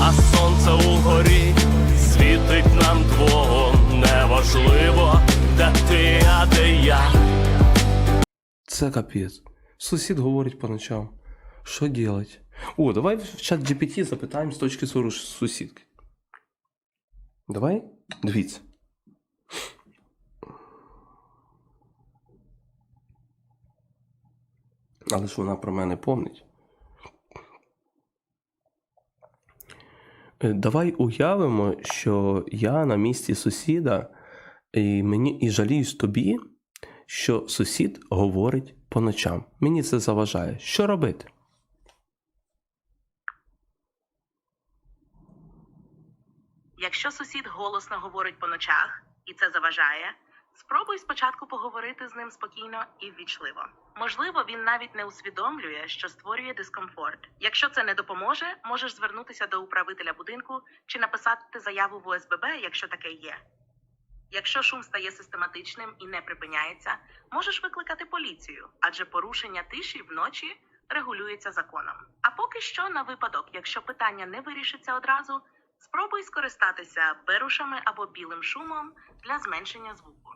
а сонце угорі світить нам двом. Неважливо, де ти, а де я. Це капець. Сусід говорить по ночам. Що делать? О, давай в чат GPT запитаємо з точки зору сусідки. Давай? Дивіться. Але ж вона про мене помнить. Давай уявимо, що я на місці сусіда, і мені і жаліюсь тобі, що сусід говорить по ночам. Мені це заважає. Що робити? Якщо сусід голосно говорить по ночах і це заважає, спробуй спочатку поговорити з ним спокійно і ввічливо. Можливо, він навіть не усвідомлює, що створює дискомфорт. Якщо це не допоможе, можеш звернутися до управителя будинку чи написати заяву в ОСББ, якщо таке є. Якщо шум стає систематичним і не припиняється, можеш викликати поліцію, адже порушення тиші вночі регулюється законом. А поки що, на випадок, якщо питання не вирішиться одразу, спробуй скористатися берушами або білим шумом для зменшення звуку.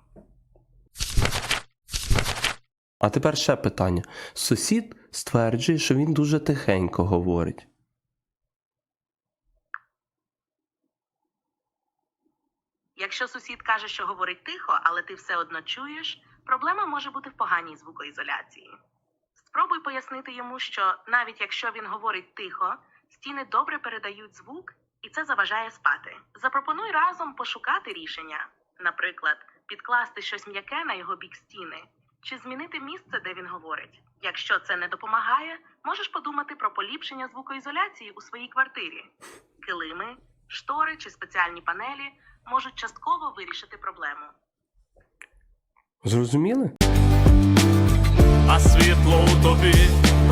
А тепер ще питання. Сусід стверджує, що він дуже тихенько говорить. Якщо сусід каже, що говорить тихо, але ти все одно чуєш, проблема може бути в поганій звукоізоляції. Спробуй пояснити йому, що навіть якщо він говорить тихо, стіни добре передають звук, і це заважає спати. Запропонуй разом пошукати рішення, наприклад, підкласти щось м'яке на його бік стіни, чи змінити місце, де він говорить. Якщо це не допомагає, можеш подумати про поліпшення звукоізоляції у своїй квартирі. Килими, штори чи спеціальні панелі можуть частково вирішити проблему. Зрозуміли? А світло у тобі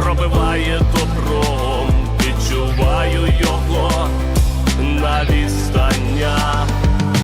пробиває добром, відчуваю його на відстані.